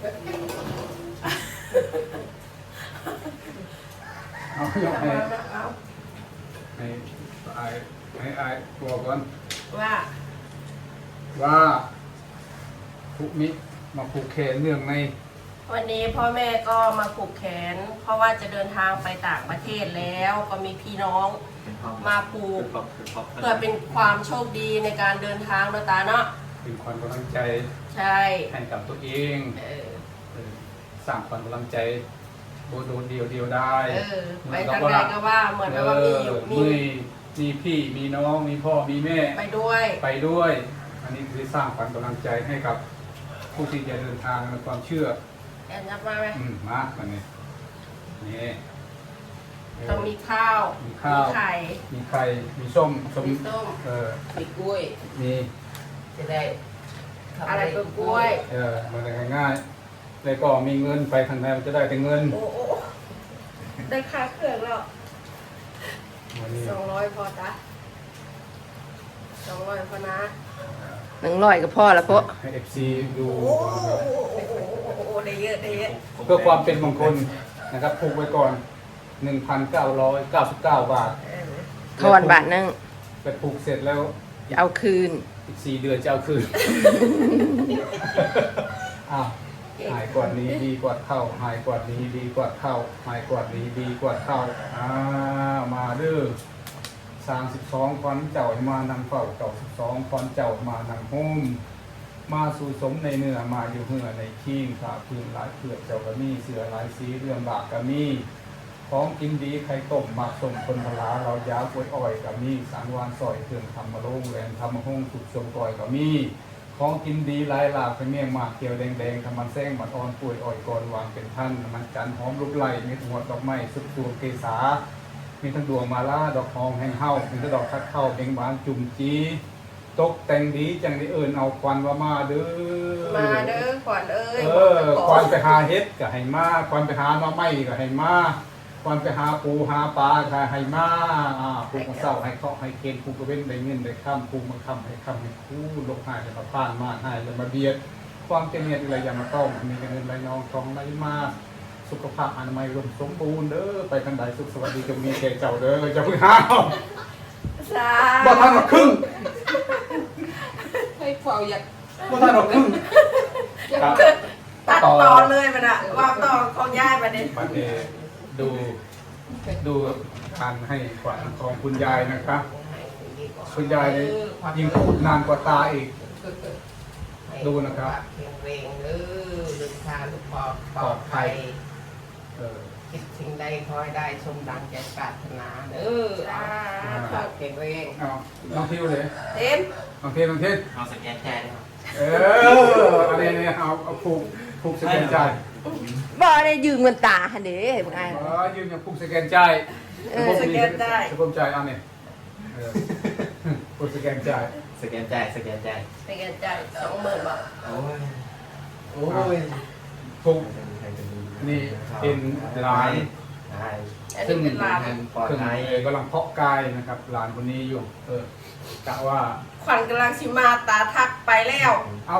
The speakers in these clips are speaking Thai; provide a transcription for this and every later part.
เอาอยากเอาให้มาเอาให้ไอ้ให้ไอ้บอกก่อนว่าว่าทุกมิมาผูกแขนเนื่องในวันนี้พ่อแม่ก็มาผูกแขน เพราะว่าจะเดินทางไปต่างประเทศแล้วก็มีพี่น้องมาผูกเพื่อเป็นความโชคดีในการเดินทางนะตาเนาะ เป็นความกำลังใจใช่ ให้กับตัวเองเออ เออสร้างความกำลังใจโดดโดดเดียวเดียวได้เออ ไปทางใดก็ว่าเหมือนกับว่ามีอยู่เอมีอมีพี่มีน้องมีพ่อมีแม่ ไปด้วย ไปด้วย อันนี้คือสร้างความกำลังใจให้กับผู้ที่จะเดินทางในความเชื่อ แอนยับมาไหมอืมมาวันนี้นี่เออต้องมีข้าว มีข้าวไข่ มีไข่ มีส้ม ส้ม มีส้ม เออ มีกล้วย มี จะได้ทำอะไรก็กล้วยเออมันจะง่ายๆแล้วก็มีเงินไปทางไหนมันจะได้แต่เงินโอ้โอ้ได้ค่าเครื่องแล้ววันนี้สองร้อยพอจ้ะสองร้อยพอนะหนึ่งร้อยก็พอแล้วพวกให้เอฟซีดูโอ้โหโอ้โหโอ้โหโอ้โหได้เยอะได้เยอะเพื่อความเป็นมงคลนะครับผูกไว้ก่อน 1,999 บาท เออทอนบาทหนึง ไปผูกเสร็จแล้ว จะเอาคืน อีกสี่เดือนจะเอาคืน อ้าวหายกว่านี้ดีกว่าเข้า หายกว่านี้ดีกว่าเข้า หายกว่านี้ดีกว่าเข้าอ้าวมาเด้อสามสิบสองควันเจ้ามานางเฝ้าเก่าสิบสองควันเจ้ามานางหุ้มมาสู่สมในเนื้อมาอยู่เหือในขี้งขาพื้นหลายเผือกเจ้ากะมีเสือหลายสีเรื่องบากกะมี ของกินดีไข่ต้มหมักส่งคนพลาเรายาวกล้วยอ้อยกะมีสารวานซอยเครื่องทำมะโรงแหวนทำมะฮงสุกชมกอยกะมีของกินดีหลายหลากเป็นเมี่ยงหมากเขียวแดงๆทำมันแซงมันอ่อนป่วยอ่อยก่อนวางเป็นท่านน้ำมันจันทร์หอมลูกไหลมีหัวดอกไม้สุดตัวเกษา มีทั้งดวงมาล่าดอกหอมแห้งเฮามีทั้งดอกคัดเข้าเบ่งบานจุ่มจีตกแต่งดีจังได้เอิญเอาควันว่ามาเด้อมาเด้อขวัญเอ้ยเออควันไปหาเฮ็ดก็ให้มาควันไปหาหน่อไม้ก็ให้มา ควันไปหาปูหาปลาก็ให้มาปูมาเศร้าให้เคาะให้เกณฑ์ปูกระเว้นได้เงินได้ข้ามปูมาค้ำให้ค้ำให้คู่ลงหายจะมาผ่านมาหายจะมาเบียด ความเจริญอะไรอย่ามาต้องมีเงินไหลนองทองไหลมาสุขภาพอนามัยรวมสมบูรณ์เด้อไปทางใดสุขสวัสดีจงมีแก่เจ้าเด้อจะพึ่งห้าวสาบ่ทันหรอกครึ่งให้เฝ้าอยากบ่ทันหรอกครึ่งตัดต่อเลยมันอะวางต่อของย่ายมาเด็บั ดนี้ดูดูการให้ขวัญของคุณยายนะครับ คุณยายนี่ยิ่งพูดนานกว่าตาอีก ดูนะครับแข็งแรงเด้อเดินทางทุกปลอดปลอดภัยเออคิดสิ่งใดขอให้ได้สมดังใจปรารถนาเด้อสาปากธุแข็งแรงเอาน้องทิวเลยเต็มน้องเทนน้องเทนเอาสแกนใจนะครับเอออันนี้เนี่ยเอาเอาผูกผูกสแกนใจาย บ่ได้ยืมเงินตาหันเด้บ่อ้ายอ๋อยืมอย่างผูกสแกนใจายเออสแกนได้สกุลใจอันนี้เออผูกสแกนใจาย สแกนใจสแกนใจเป็นไงจ่ายสองหมื่นบาทโอ้ย โอ้ยผูกนี่เป็นหลานได้อันนี้เป็นลานปลอดซึ่งภัยเออกำลังเพาะกายนะครับหลานคนนี้อยู่เออกะว่า ขวัญกำลังชิมาตาทักไปแล้ว เอา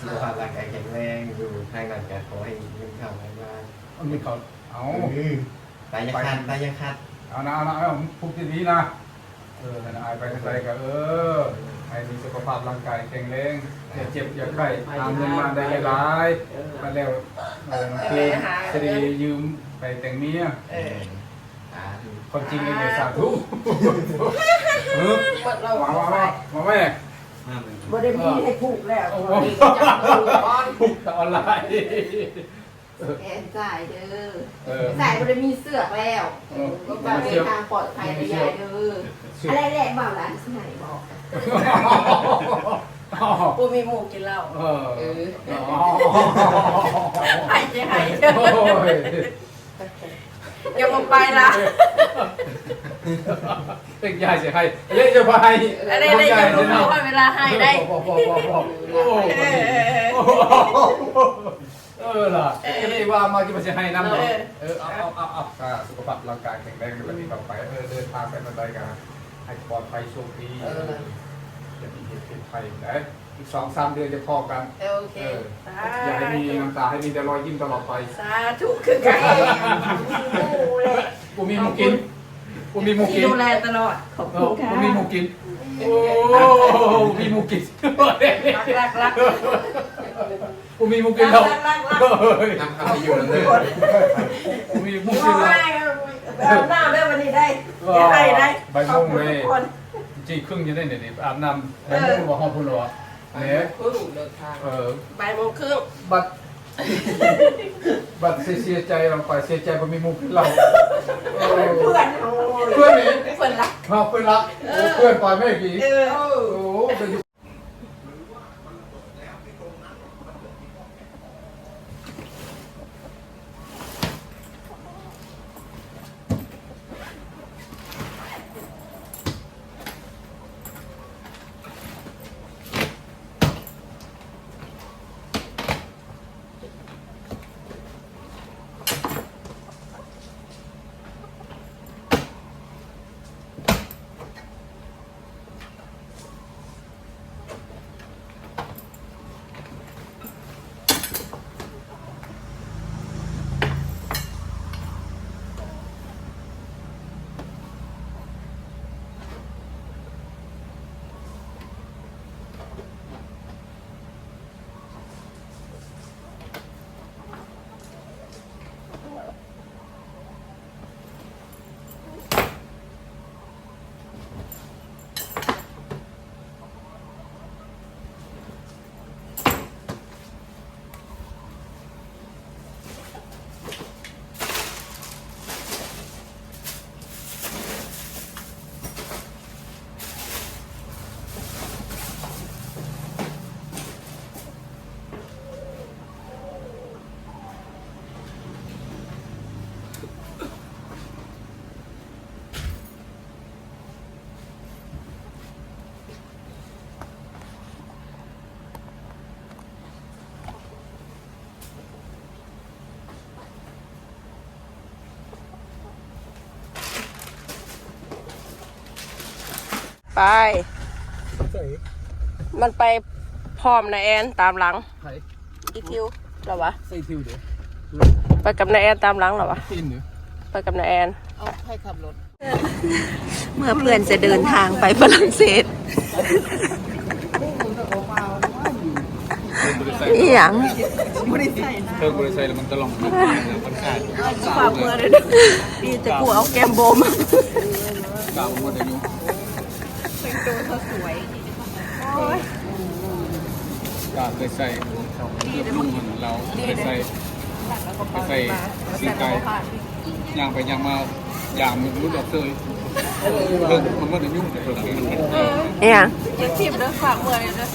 สุขภาพร่างกายแข็งแรงอยู่ทางนั้นก็ขอให้เงินเข้ามาบ้านเอามีเขาเอาตายยาคัดตายยาคัดเอานะเอานะเอาผูกดีๆนะเออนั่นนะอายไปทางใดก็เออให้มีสุขภาพร่างกายแข็งแรงอย่าเจ็บอย่าไข้หาเงินมาได้หลายๆมาแล้วเออบางทีจะได้ยืมไปแต่งเมียเออสาธุคนจริงเลยเนี่ยสาธุเออหมดเรามามามามาแม่ มากเลยบ่ได้มีให้ผูกแล้วโอ้โหนี่ก็จับผูกก่อนผูกออนไลน์แอนจ่ายเด้อเออใส่บ่ได้มีเสือกแล้วเออ ก็แบบเดินทางปลอดภัยนะยายเด้ออะไรแหละบ่าวหลานที่ไหนบอกปูมีหมูกินเหล้าเออเออหายใจหายเด้อโอ้ยอย่ามาไปละ เด็กยายเสียให้เล่นจะไปอะไรอะไรอย่ารู้ว่าเวลาให้ได้บอกบอกบอกบอกโอ้เออเออเออเออล่ะก็นี่ว่ามากี่มาเสียให้น้ำเนาะเออเอาเอาเอาเอาอ่าสุขภาพร่างกายแข็งแรงในวันนี้ต่อไปเออเดินทางไปบันไดกันให้ปลอดภัยโชคดีเออจะมีเหตุเป็นภัยได้เอีกสองสามเดือนจะพอกันโอเคเออสาอย่าให้มีธุน้ำตาให้มีแต่รอยยิ้มตลอดไป สาธุคือกันโอ้แหละกูมีหมูกิน กูมีหมูที่กินดูแลตลอด ขอบเอคุอณค่ะกูมีหมูกิน โอ้มีหมูกินรักรักรักกูมีหมูกินแล้วรักรักรักเฮ้ยนำคำไปอยู่นั่นเลยกูมีหมูโอ้กินแล้วยอาบน้ำได้วันนี้ได้ได้ได้ได้ใบม่วงเลยขอบคุณทุกคนจีครึ่งจะได้เดี๋ยวนี้อาบน้ำใบม่วงว่าห้องพุ่นหรอเนี่ยครึ่งเลิกทางเออบ่ายโมงครึ่งบัตร บัตรเสียใจเราไปเสียใจเพราะมีหมูกินเราเออเพื่อนโอ้ยเพื่อนนี่เพื่อนรักชอบเพื่อนรักโอ้เพื่อนปล่อยไม่กี่เออ โอ้โหเป็นไป มันไปพร้อมนะแอนตามหลังไผ่อีทิวเหรอวะ ใส่ทิวเดี๋ยวไปกับนายแอนตามหลังเหรอวะ ตีนเดี๋ยวไปกับนายแอนเมื่อเพื่อนจะเดินทางไปฝรั่งเศสอีหยังเธอบริษัทแล้วมันตลองมันขาดฝากเมื่อเลยนะดีแต่กูเอาแกมโบมกาวหมดอายุ กาวเคยใส่เกือบลุ่มเหมือนเราเคยใส่เคยใส่สีไก่ย่างไปย่างมาย่างมันรุดออกเลยเพิ่งมันก็จะยุ่งแต่เพิ่งอีหยังยังทีมเด้อฝากเมื่อเลยนะ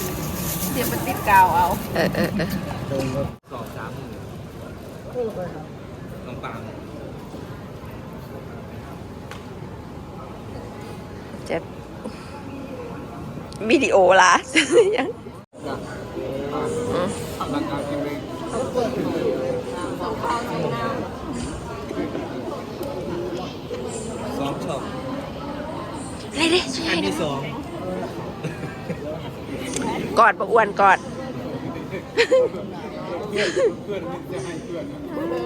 เทียมมันติดกาวเอา เออเออเออสอบสามน้ำตาลเจ็ วิดีโอละยังร่างกายแข็งแรงสองช็อปอะไรดิช่วยอันที่สองกอดปะอ้วนกอดเพื่อนมันจะให้เพื่อน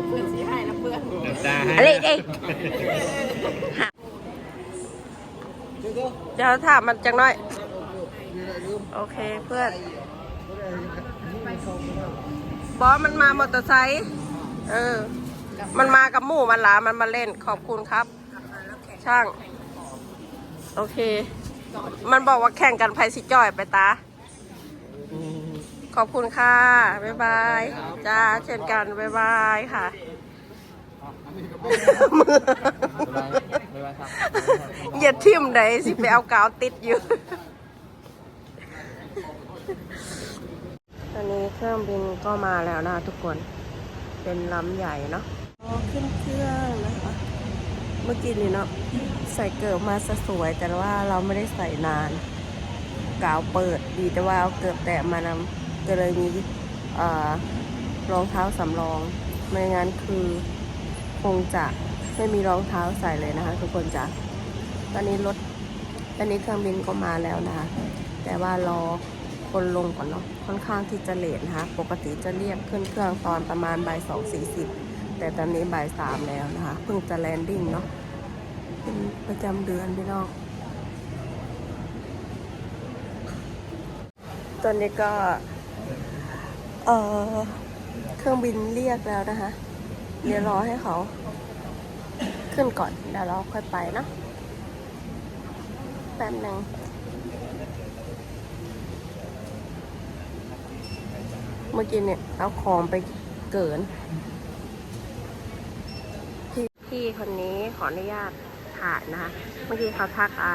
เพื่อนสีให้นะเพื่อนน้ำตาให้อะไรเด็กเดี๋ยวถามมันจังหน่อย โอเคเพื่อนบอสมันมามอเตอร์ไซค์เออ มันมากับหมู่มันหลามันมาเล่นขอบคุณครับ ช่าง โอเค มันบอกว่าแข่งกันไพสิจอยไปตา ขอบคุณค่ะ บ๊ายบายจ้าเช่นกัน บ๊ายบายค่ะอย่าทิ่มไหนสิไปเอากาวติดอยู่ นนี้เครื่องบินก็มาแล้วนะทุกคน เป็นลำใหญ่เนาะขึ้นเครื่องนะคะ เมื่อกี้นี่เนาะใส่เกิบมาสสวย แต่ว่าเราไม่ได้ใส่นาน กาวเปิดดีแต่ว่าเอาเกิบแตะมานำก็เลยมีรองเท้าสำรอง ไม่งั้นคือคงจะไม่มีรองเท้าใส่เลยนะคะ ทุกคนจ้ะตอนนี้รถตอนนี้เครื่องบินก็มาแล้วนะคะ แต่ว่ารอ คนลงก่อนเนาะค่อนข้างที่จะเลทนะคะ ปกติจะเรียกขึ้นเครื่องตอนประมาณบ่ายสองสี่สิบแต่ตอนนี้บ่ายสามแล้วนะคะ เพิ่งจะแลนดิ้งเนาะเป็นประจำเดือนพี่น้องตอนนี้ก็ เออเครื่องบินเรียกแล้วนะคะ เดี๋ยวรอให้เขาขึ้นก่อนเดี๋ยวเราค่อยไปเนาะแป๊บหนึ่ง เมื่อกี้เนี่ยเอาของไปเกินพี่พี่คนนี้ขออนุญาตถ่ายนะคะ เมื่อกี้เขาทักไอ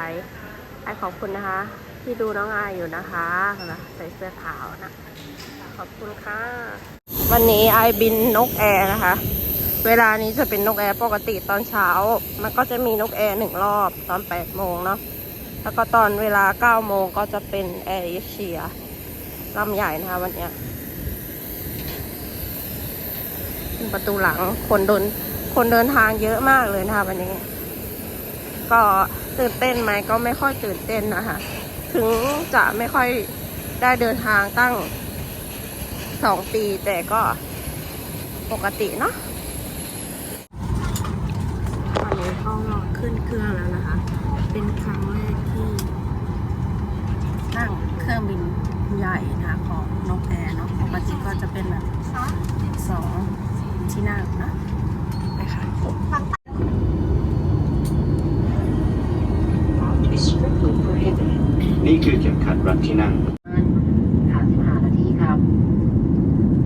ไอขอบคุณนะคะ ที่ดูน้องไออยู่นะคะใส่เสื้อขาวนะ ขอบคุณค่ะ วันนี้ไอบินนกแอร์นะคะ เวลานี้จะเป็นนกแอร์ปกติตอนเช้า มันก็จะมีนกแอร์หนึ่งรอบตอนแปดโมงเนาะแล้วก็ตอนเวลาเก้าโมงก็จะเป็นแอร์เอเชียลำใหญ่นะคะวันเนี้ย ประตูหลังคนเดินคนเดินทางเยอะมากเลยนะคะวันนี้ ก็ตื่นเต้นไหมก็ไม่ค่อยตื่นเต้นนะคะ ถึงจะไม่ค่อยได้เดินทางตั้งสองปีแต่ก็ปกติเนาะตอนนี้ก็ขึ้นเครื่องแล้วนะคะ เป็นครั้งแรกที่นั่งเครื่องบินใหญ่นะคะของนกแอร์เนาะปกติก็จะเป็นแบบสอง ที่นั่งนะไปค่ะนี่คือเข็มขัดรัดที่นั่ง 35นาทีครับ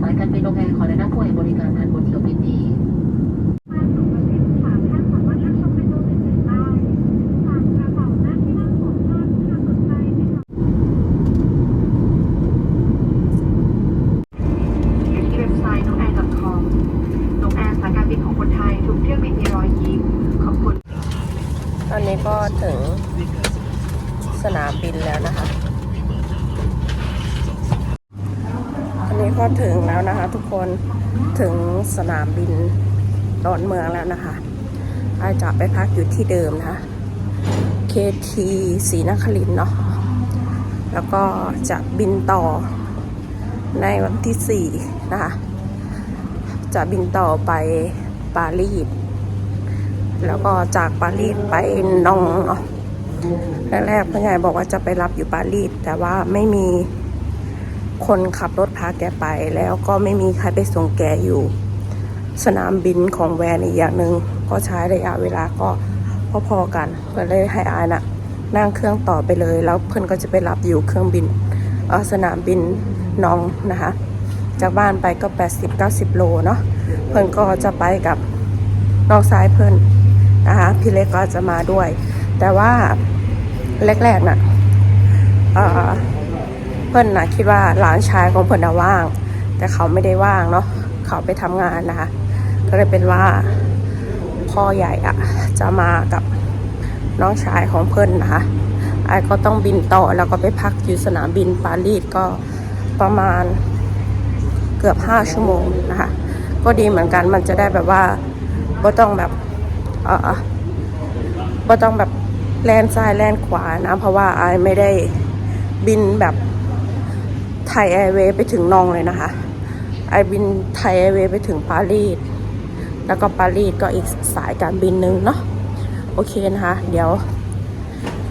สายการบินโรงแรมขอแนะนำผู้ให้บริการทางบนเที่ยวบินนี้ อยู่ที่เว็บไซต์ nokair.com นกแอร์สายการบินของคนไทย ทุกเที่ยวบินมีรอยยิ้ม ขอบคุณ ตอนนี้ ก็ถึงสนามบินแล้วนะคะ อันนี้ก็ถึงแล้วนะคะทุกคน ถึงสนามบินดอนเมืองแล้วนะคะอาจะไปพักอยู่ที่เดิมนะคะ KT ศรีนครินเนาะ แล้วก็จะบินต่อในวันที่ 4 นะคะ จะบินต่อไปปารีส แล้วก็จากปารีสไปนองเนาะแรกๆพ่อใหญ่บอกว่าจะไปรับอยู่ปารีสแต่ว่าไม่มีคนขับรถพาแกไป แล้วก็ไม่มีใครไปส่งแกอยู่ สนามบินของแวนอีกอย่างหนึ่งก็ใช้ระยะเวลาก็พอๆกันก็เลยให้อายนะนั่งเครื่องต่อไปเลย แล้วเพื่อนก็จะไปรับอยู่เครื่องบินสนามบินนองนะคะ จากบ้านไปก็ 80-90 โลเนาะเพื่อนก็จะไปกับน้องซ้ายเพื่อน นะคะพี่เล็กก็จะมาด้วย แต่ว่าแรกๆน่ะเอ่อเพื่อนน่ะคิดว่าหลานชายของเพื่อนนะว่าง แต่เขาไม่ได้ว่างเนาะเขาไปทำงานนะคะ ก็เลยเป็นว่าพ่อใหญ่อะจะมากับน้องชายของเพื่อนนะคะไอ้ก็ต้องบินต่อแล้วก็ไปพักอยู่สนามบินปารีสก็ประมาณเกือบห้าชั่วโมงนะคะ ก็ดีเหมือนกันมันจะได้แบบว่าก็ต้องแบบ อ่อบ่ต้องแบบแลนซ้ายแลนขวานะ เพราะว่าไอไม่ได้บินแบบไทยแอร์เวย์ไปถึงนองเลยนะคะ ไอบินไทยแอร์เวย์ไปถึงปารีส แล้วก็ปารีสก็อีกสายการบินนึงเนาะ โอเคนะคะ เดี๋ยว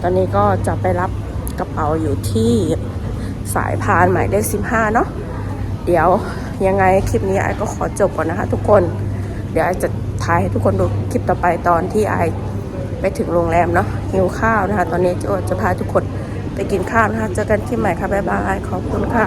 ตอนนี้ก็จะไปรับกระเป๋าอยู่ที่สายพานหมายเลขสิบห้าเนาะ เดี๋ยวยังไงคลิปนี้ไอก็ขอจบก่อนนะคะทุกคน เดี๋ยวไอจะ ท้ายให้ทุกคนดูคลิปต่อไปตอนที่ไอไปถึงโรงแรมเนาะหิวข้าวนะคะ ตอนนี้จะจะพาทุกคนไปกินข้าวนะคะ เจอกันที่ใหม่ค่ะ บ๊ายบาย ขอบคุณค่ะ